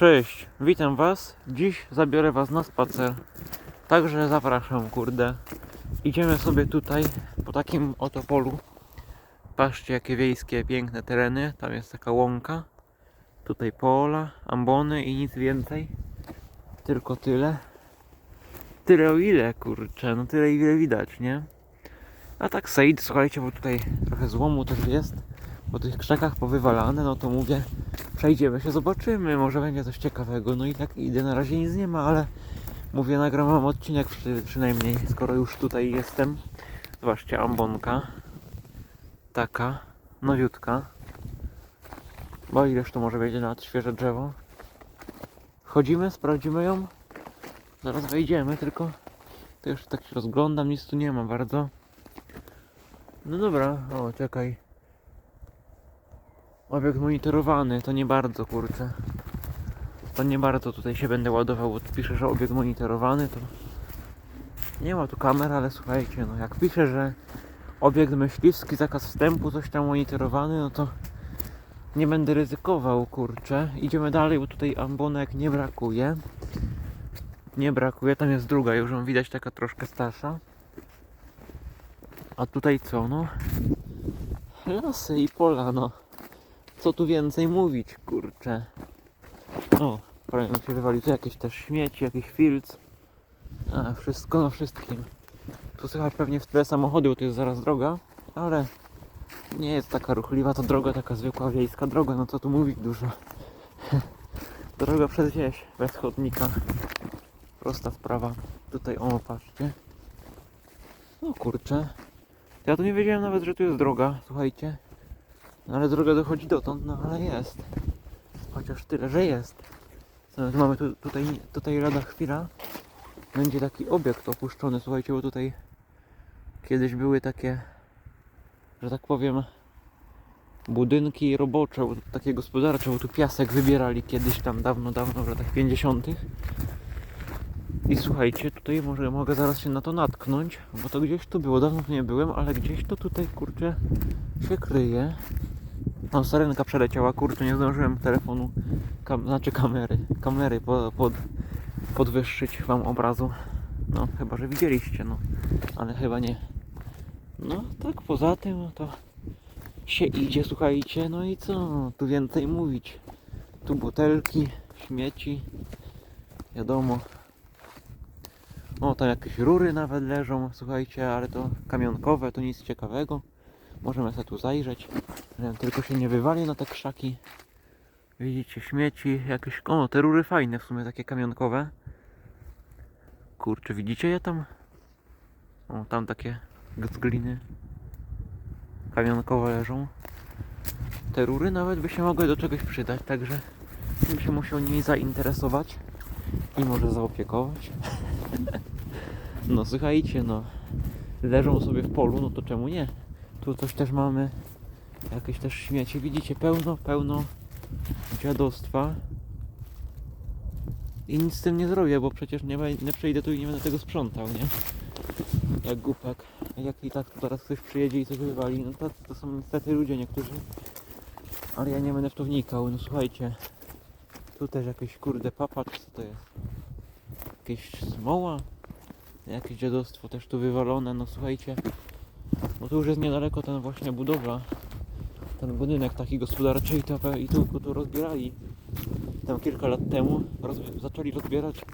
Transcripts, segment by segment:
Cześć, witam was. Dziś zabiorę was na spacer. Także zapraszam, kurde. Idziemy sobie tutaj po takim oto polu. Patrzcie, jakie wiejskie, piękne tereny. Tam jest taka łąka. Tutaj pola, ambony i nic więcej. Tylko tyle. Tyle o ile, kurczę, no tyle ile widać, nie? A tak sejd, słuchajcie, bo tutaj trochę złomu też jest. Po tych krzakach powywalane, no to mówię, przejdziemy się, zobaczymy, może będzie coś ciekawego. No i tak idę, na razie nic nie ma, ale mówię, nagram wam odcinek przy, przynajmniej, skoro już tutaj jestem. Zobaczcie, ambonka. Taka, nowiutka. Bo ileż to może będzie na świeże drzewo. Chodzimy, sprawdzimy ją. Zaraz wejdziemy, tylko to już tak się rozglądam, nic tu nie ma bardzo. No dobra, o czekaj. Obiekt monitorowany, to nie bardzo kurczę. To nie bardzo tutaj się będę ładował, bo pisze, że obiekt monitorowany, to nie ma tu kamer, ale słuchajcie, no jak pisze, że obiekt myśliwski, zakaz wstępu, coś tam monitorowany, no to nie będę ryzykował, kurczę. Idziemy dalej, bo tutaj ambonek nie brakuje. Nie brakuje, tam jest druga, już ją widać taka troszkę starsza. A tutaj co, no? Lasy i pola, no. Co tu więcej mówić, kurczę. O, prawie mi się wywali tu jakieś też śmieci, jakiś filc. A, wszystko na wszystkim. Tu słychać pewnie w tle samochody, bo to jest zaraz droga, ale nie jest taka ruchliwa, to droga taka zwykła wiejska droga, no co tu mówić dużo. droga przez wieś, bez chodnika. Prosta sprawa. Tutaj, o, patrzcie. No kurczę. Ja tu nie wiedziałem nawet, że tu jest droga, słuchajcie. No ale droga dochodzi dotąd, no ale jest. Chociaż tyle, że jest. Co, Mamy tu, tutaj, tutaj lada chwila. Będzie taki obiekt opuszczony, słuchajcie, bo tutaj kiedyś były takie, że tak powiem, budynki robocze, bo takie gospodarcze, bo tu piasek wybierali kiedyś tam dawno, dawno, w latach 50. I słuchajcie, tutaj może mogę zaraz się na to natknąć, bo to gdzieś tu było, dawno tu nie byłem, ale gdzieś to tutaj kurczę się kryje. No, sarenka przeleciała, kurczę, nie zdążyłem telefonu, kam, znaczy kamery, kamery po, pod, podwyższyć wam obrazu. No, chyba, że widzieliście, no, ale chyba nie. No, tak poza tym, no to się idzie, słuchajcie, no i co, tu więcej mówić. Tu butelki, śmieci, wiadomo. O, tam jakieś rury nawet leżą, słuchajcie, ale to kamionkowe, to nic ciekawego. Możemy sobie tu zajrzeć. Wiem, tylko się nie wywali na te krzaki. Widzicie, śmieci, jakieś... O, te rury fajne w sumie, takie kamionkowe. Kurczę, widzicie je tam? O, tam takie gliny. Kamionkowe leżą. Te rury nawet by się mogły do czegoś przydać, także bym się musiał nimi zainteresować i może zaopiekować. no słuchajcie, no leżą sobie w polu, no to czemu nie? Tu coś też mamy, jakieś też śmieci, widzicie, pełno, pełno dziadostwa. I nic z tym nie zrobię, bo przecież nie, nie przejdę tu i nie będę tego sprzątał, nie? Jak głupek. Jak i tak tu teraz ktoś przyjedzie i coś wywali, no to, to są niestety ludzie niektórzy. Ale ja nie będę w to wnikał, no słuchajcie. Tu też jakieś kurde papac, co to jest? Jakieś smoła? Jakieś dziadostwo też tu wywalone, no słuchajcie. Bo tu już jest niedaleko ten właśnie budowla. Ten budynek taki gospodarczy i, to, i tu go tu rozbierali. Tam kilka lat temu zaczęli rozbierać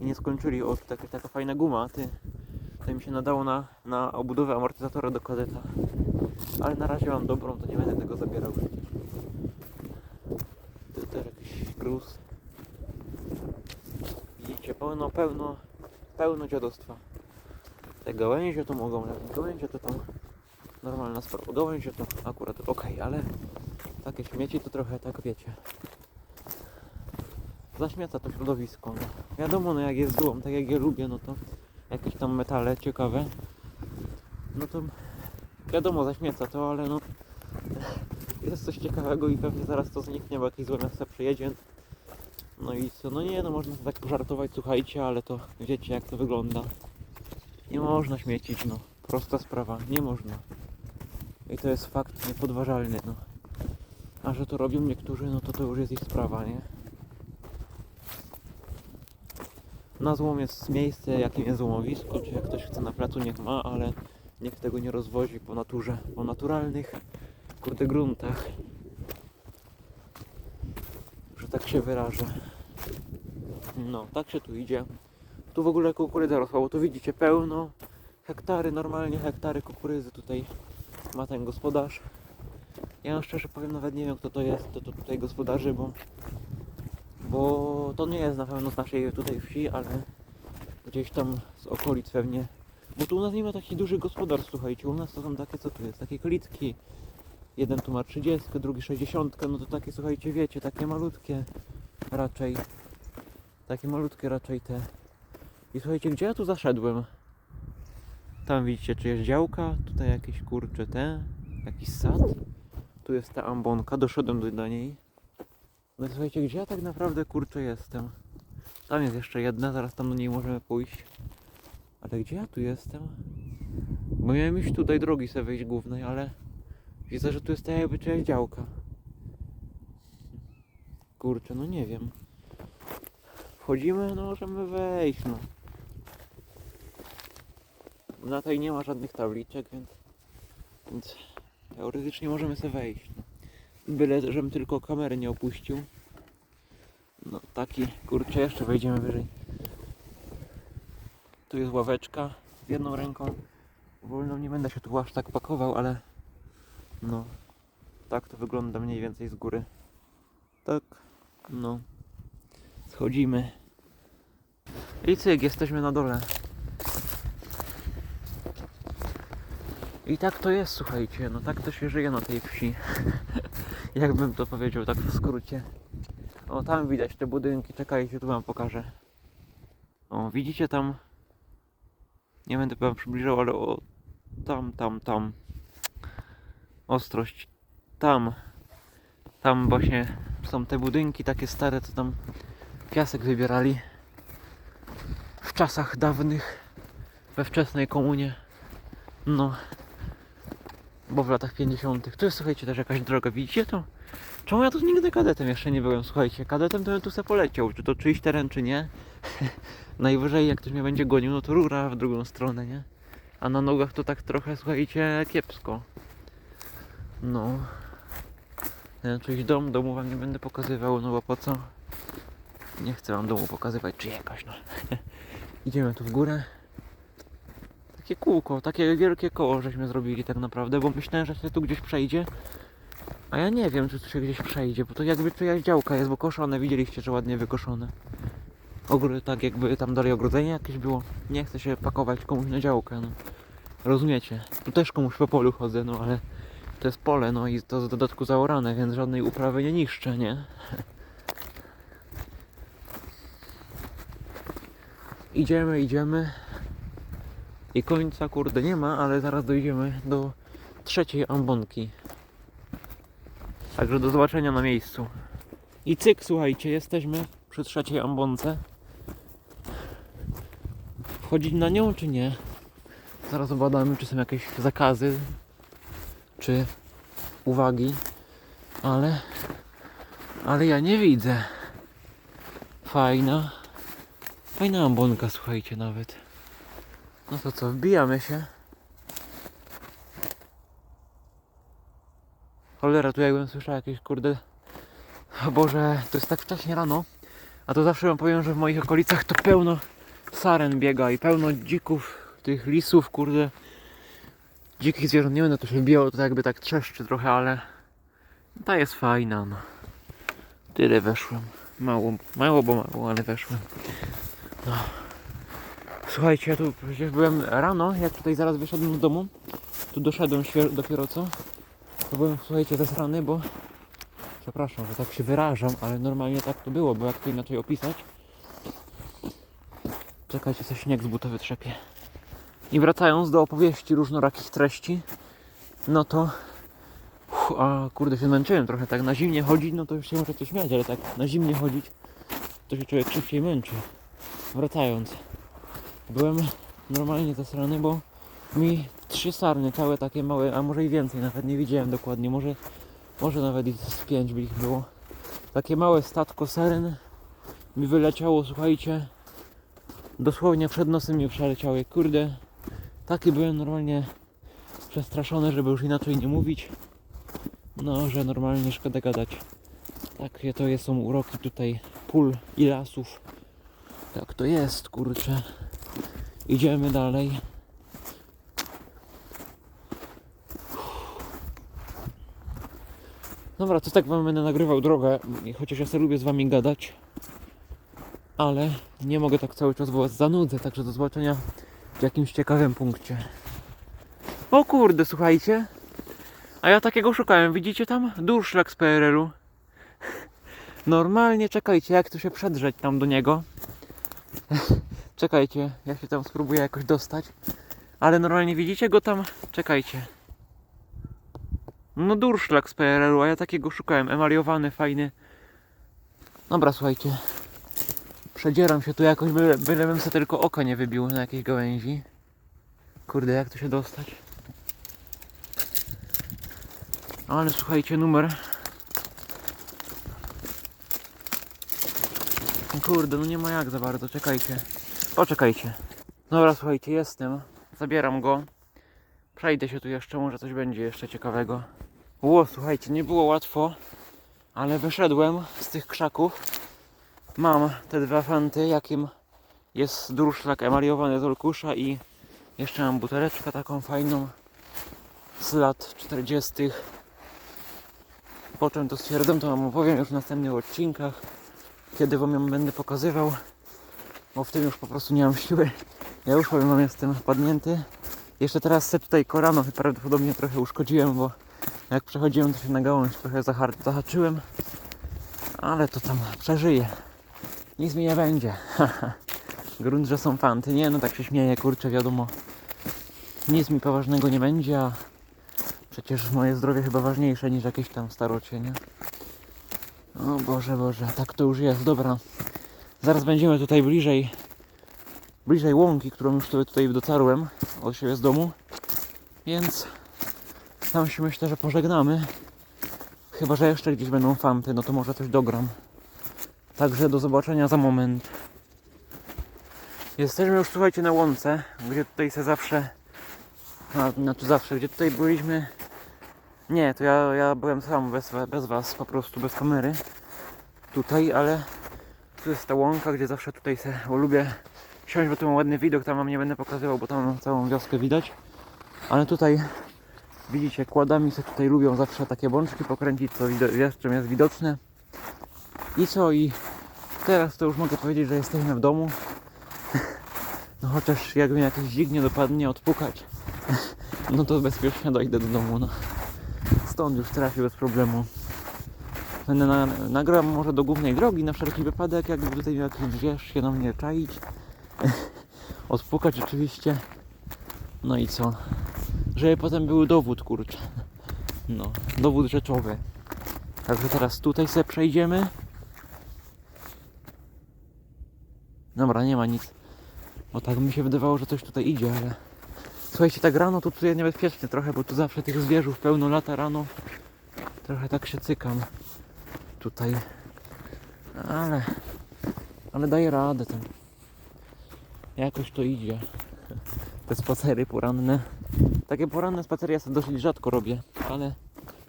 i nie skończyli. O, taka, taka fajna guma, ty. To mi się nadało na, na obudowę amortyzatora do kadeta. Ale na razie mam dobrą, to nie będę tego zabierał. Tu też jakiś gruz. Widzicie, pełno, pełno, pełno dziadostwa. Te gałęzie to mogą leżeć, gałęzie to tam normalna sprawa. Gałęzie to akurat ok, ale takie śmieci to trochę tak wiecie. Zaśmieca to środowisko. No. Wiadomo, no jak jest złom, tak jak ja lubię, no to jakieś tam metale ciekawe. No to wiadomo, zaśmieca to, ale no jest coś ciekawego i pewnie zaraz to zniknie, bo jakiś zły miasto przyjedzie. No i co, no nie, no można tak pożartować, słuchajcie, ale to wiecie jak to wygląda. Nie można śmiecić, no. Prosta sprawa, nie można. I to jest fakt niepodważalny, no. A że to robią niektórzy, no to to już jest ich sprawa, nie? Na złom jest miejsce, jakim jest złomowisko, czy jak ktoś chce na placu, niech ma, ale niech tego nie rozwozi po naturze, po naturalnych, kurde, gruntach. Że tak się wyrażę. No, tak się tu idzie. Tu w ogóle kukurydza rosła, bo tu widzicie pełno hektary, normalnie hektary kukurydzy tutaj ma ten gospodarz. Ja szczerze powiem, nawet nie wiem kto to jest, to, to tutaj gospodarzy, bo, bo to nie jest na pewno z naszej tutaj wsi, ale gdzieś tam z okolic pewnie. Bo tu u nas nie ma takich dużych gospodarstw, słuchajcie, u nas to są takie, co tu jest, takie klitki. Jeden tu ma 30, drugi 60, no to takie, słuchajcie, wiecie, takie malutkie raczej. Takie malutkie raczej te. I słuchajcie, gdzie ja tu zaszedłem? Tam widzicie, czy jest działka, tutaj jakieś kurcze te, jakiś sad. Tu jest ta ambonka, doszedłem do, do niej. No słuchajcie, gdzie ja tak naprawdę kurczę jestem? Tam jest jeszcze jedna, zaraz tam do niej możemy pójść. Ale gdzie ja tu jestem? Bo miałem iść tutaj drogi sobie wyjść głównej, ale widzę, że tu jest ta jakby czyjaś działka. Kurczę, no nie wiem. Wchodzimy, no możemy wejść, no. Na tej nie ma żadnych tabliczek, więc, więc teoretycznie możemy sobie wejść. No. Byle, żebym tylko kamery nie opuścił. No taki, kurczę, jeszcze wejdziemy wyżej. Tu jest ławeczka z jedną ręką. Wolną nie będę się tu aż tak pakował, ale no, tak to wygląda mniej więcej z góry. Tak, no. Schodzimy. I cyk, jesteśmy na dole. I tak to jest, słuchajcie, no tak to się żyje na tej wsi. Jakbym to powiedział tak w skrócie. O, tam widać te budynki, czekajcie, tu wam pokażę. O, widzicie tam? Nie będę wam przybliżał, ale o, tam, tam, tam. Ostrość, tam. Tam właśnie są te budynki takie stare, co tam piasek wybierali. W czasach dawnych, we wczesnej komunie. No, bo w latach 50. Tu jest, słuchajcie, też jakaś droga, widzicie to? Czemu ja tu nigdy kadetem jeszcze nie byłem, słuchajcie? Kadetem to bym tu se poleciał, czy to czyjś teren, czy nie. Najwyżej jak ktoś mnie będzie gonił, no to rura w drugą stronę, nie? A na nogach to tak trochę, słuchajcie, kiepsko. No. Czyjś dom, domu wam nie będę pokazywał, no bo po co? Nie chcę wam domu pokazywać, czy jakaś, no. Idziemy tu w górę. Takie kółko, takie wielkie koło żeśmy zrobili tak naprawdę, bo myślałem, że się tu gdzieś przejdzie. A ja nie wiem, czy tu się gdzieś przejdzie, bo to jakby czyjaś działka jest, bo koszone, widzieliście, że ładnie wykoszone. Ogóry tak jakby tam dalej ogrodzenie jakieś było. Nie chcę się pakować komuś na działkę, no. Rozumiecie? Tu też komuś po polu chodzę, no ale to jest pole, no i to w dodatku zaorane, więc żadnej uprawy nie niszczę, nie? Idziemy, idziemy. I końca kurde nie ma, ale zaraz dojdziemy do trzeciej ambonki. Także do zobaczenia na miejscu. I cyk, słuchajcie, jesteśmy przy trzeciej ambonce. Wchodzić na nią czy nie? Zaraz obadamy, czy są jakieś zakazy, czy uwagi, ale, ale ja nie widzę. Fajna, fajna ambonka, słuchajcie, nawet. No to co, wbijamy się. Cholera, tu jakbym słyszał jakieś kurde... O Boże, to jest tak wcześnie rano. A to zawsze wam powiem, że w moich okolicach to pełno saren biega i pełno dzików, tych lisów, kurde. Dzikich zwierząt, nie będę to się wbijało, to jakby tak trzeszczy trochę, ale... Ta jest fajna, no. Tyle weszłem. Mało, mało, bo mało, ale weszłem. No. Słuchajcie, ja tu przecież byłem rano, jak tutaj zaraz wyszedłem z domu. Tu doszedłem dopiero co. To byłem, słuchajcie, zesrany, bo... Przepraszam, że tak się wyrażam, ale normalnie tak to było, bo jak to inaczej opisać? Czekajcie, coś śnieg z buta wytrzepie. I wracając do opowieści różnorakich treści, no to... Uff, a kurde, się męczyłem trochę, tak na zimnie chodzić, no to już się możecie śmiać, ale tak na zimnie chodzić, to się człowiek szybciej męczy. Wracając. Byłem normalnie zasrany, bo mi trzy sarny, całe takie małe, a może i więcej, nawet nie widziałem dokładnie, może, może nawet i z pięć by ich było. Takie małe statko saren mi wyleciało, słuchajcie, Dosłownie przed nosem mi przeleciały. Kurde, taki byłem normalnie przestraszony, żeby już inaczej nie mówić. No, że normalnie szkoda gadać. Takie to są uroki tutaj pól i lasów. Tak to jest, kurczę. Idziemy dalej. Dobra, to tak wam będę nagrywał drogę, chociaż ja sobie lubię z wami gadać. Ale nie mogę tak cały czas, bo was zanudzę, także do zobaczenia w jakimś ciekawym punkcie. O kurde, słuchajcie. A ja takiego szukałem, widzicie tam? Durszlak z PRL-u. Normalnie, czekajcie, jak tu się przedrzeć tam do niego. Czekajcie, ja się tam spróbuję jakoś dostać. Ale normalnie widzicie go tam? Czekajcie. No durszlak z PRL-u, a ja takiego szukałem. Emaliowany, fajny. Dobra, słuchajcie. Przedzieram się tu jakoś, byle, bylebym sobie tylko oko nie wybił na jakiejś gałęzi. Kurde, jak tu się dostać? Ale słuchajcie, numer. Kurde, no nie ma jak za bardzo, czekajcie. Poczekajcie. Dobra, słuchajcie, jestem. Zabieram go. Przejdę się tu jeszcze, może coś będzie jeszcze ciekawego. Ło, słuchajcie, nie było łatwo, ale wyszedłem z tych krzaków. Mam te dwa fanty, jakim jest durszlak emaliowany z olkusza i jeszcze mam buteleczkę taką fajną z lat 40. Po czym to stwierdzam, to wam opowiem już w następnych odcinkach, kiedy wam ją będę pokazywał, bo w tym już po prostu nie mam siły. Ja już powiem wam, jestem padnięty. Jeszcze teraz se tutaj korano prawdopodobnie trochę uszkodziłem, bo jak przechodziłem to się na gałąź trochę zahaczyłem, ale to tam przeżyję. Nic mi nie będzie. Grunt, że są fanty. Nie, no tak się śmieję, kurczę, wiadomo. Nic mi poważnego nie będzie, a przecież moje zdrowie chyba ważniejsze niż jakieś tam starocie, nie? O Boże, Boże, tak to już jest. Dobra. Zaraz będziemy tutaj bliżej bliżej łąki, którą już sobie tutaj dotarłem od siebie z domu. Więc tam się myślę, że pożegnamy. Chyba, że jeszcze gdzieś będą fanty, no to może coś dogram. Także do zobaczenia za moment. Jesteśmy już, słuchajcie, na łące, gdzie tutaj se zawsze, a, znaczy zawsze, gdzie tutaj byliśmy. Nie, to ja, ja byłem sam, bez, bez was, po prostu bez kamery. Tutaj, ale tu jest ta łąka, gdzie zawsze tutaj se lubię siąść, bo tu mam ładny widok, tam wam nie będę pokazywał, bo tam całą wioskę widać. Ale tutaj widzicie, kładami sobie tutaj lubią zawsze takie bączki pokręcić, co jeszcze jest widoczne. I co? I teraz to już mogę powiedzieć, że jesteśmy w domu. No chociaż jak mnie jakieś dźwignie dopadnie odpukać, no to bezpiecznie dojdę do domu. No. Stąd już trafię bez problemu. Będę na, może do głównej drogi na wszelki wypadek, jakby tutaj jakiś zwierz się na mnie czaić. Odpukać oczywiście. No i co? Żeby potem był dowód, kurczę. No, dowód rzeczowy. Także teraz tutaj sobie przejdziemy. Dobra, nie ma nic. Bo tak mi się wydawało, że coś tutaj idzie, ale... Słuchajcie, tak rano to tutaj niebezpiecznie trochę, bo tu zawsze tych zwierząt pełno lata rano. Trochę tak się cykam tutaj. Ale... Ale daję radę ten. Jakoś to idzie. Te spacery poranne. Takie poranne spacery ja sobie dosyć rzadko robię, ale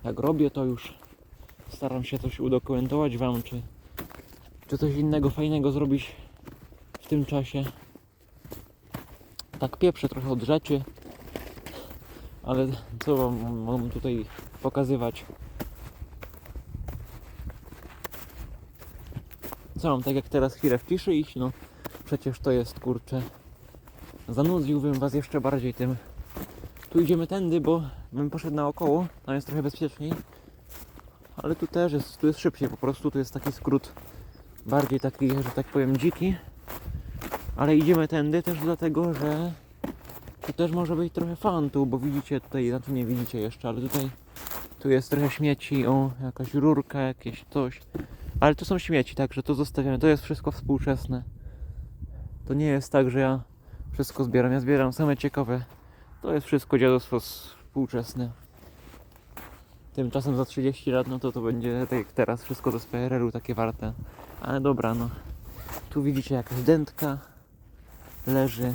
jak robię to już staram się coś udokumentować wam, czy, czy coś innego fajnego zrobić w tym czasie. Tak pieprzę trochę od rzeczy, ale co wam mam tutaj pokazywać? Co mam tak jak teraz chwilę w ciszy iść? No przecież to jest kurczę. Zanudziłbym was jeszcze bardziej tym. Tu idziemy tędy, bo bym poszedł naokoło, tam jest trochę bezpieczniej. Ale tu też jest, tu jest szybciej po prostu, tu jest taki skrót bardziej taki, że tak powiem dziki. Ale idziemy tędy też dlatego, że tu też może być trochę fantu, bo widzicie tutaj, znaczy nie widzicie jeszcze, ale tutaj tu jest trochę śmieci, o jakaś rurka, jakieś coś. Ale to są śmieci, także to zostawiamy, to jest wszystko współczesne. To nie jest tak, że ja wszystko zbieram, ja zbieram same ciekawe. To jest wszystko dziadostwo współczesne. Tymczasem za 30 lat, no to to będzie tak jak teraz, wszystko to z PRL-u takie warte. Ale dobra, no. Tu widzicie jakaś dętka. Leży.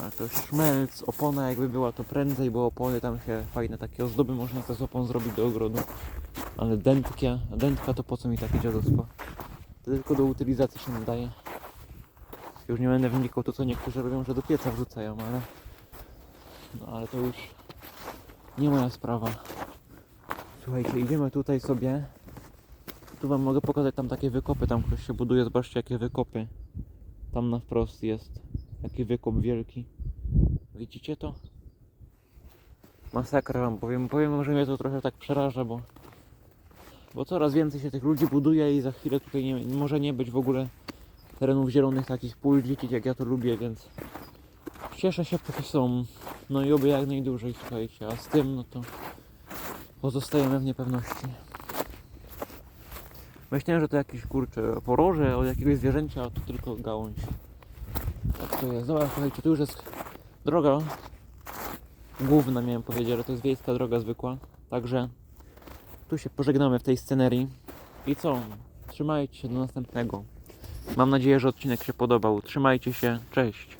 Ale to szmelc, opona jakby była to prędzej, bo opony tam się fajne takie ozdoby można z opon zrobić do ogrodu. Ale dętkia, dętka to po co mi takie dziadostwo? To tylko do utylizacji się nadaje. Już nie będę wnikał to co niektórzy robią, że do pieca wrzucają, ale... No ale to już nie moja sprawa. Słuchajcie, idziemy tutaj sobie. Tu wam mogę pokazać tam takie wykopy, tam ktoś się buduje, zobaczcie jakie wykopy. Tam na wprost jest. Jaki wykop wielki. Widzicie to? Masakra wam powiem. Powiem, że mnie to trochę tak przeraża, bo bo coraz więcej się tych ludzi buduje i za chwilę tutaj nie, może nie być w ogóle terenów zielonych takich pól dzieci jak ja to lubię, więc cieszę się póki są. No i oby jak najdłużej, słuchajcie, a z tym no to pozostajemy w niepewności. Myślałem, że to jakiś kurczę poroże od jakiegoś zwierzęcia, a to tylko gałąź. Tak to jest. Dobra, słuchajcie, tu już jest droga główna, miałem powiedzieć, że to jest wiejska droga zwykła. Także tu się pożegnamy w tej scenerii. I co? Trzymajcie się do następnego. Mam nadzieję, że odcinek się podobał. Trzymajcie się. Cześć.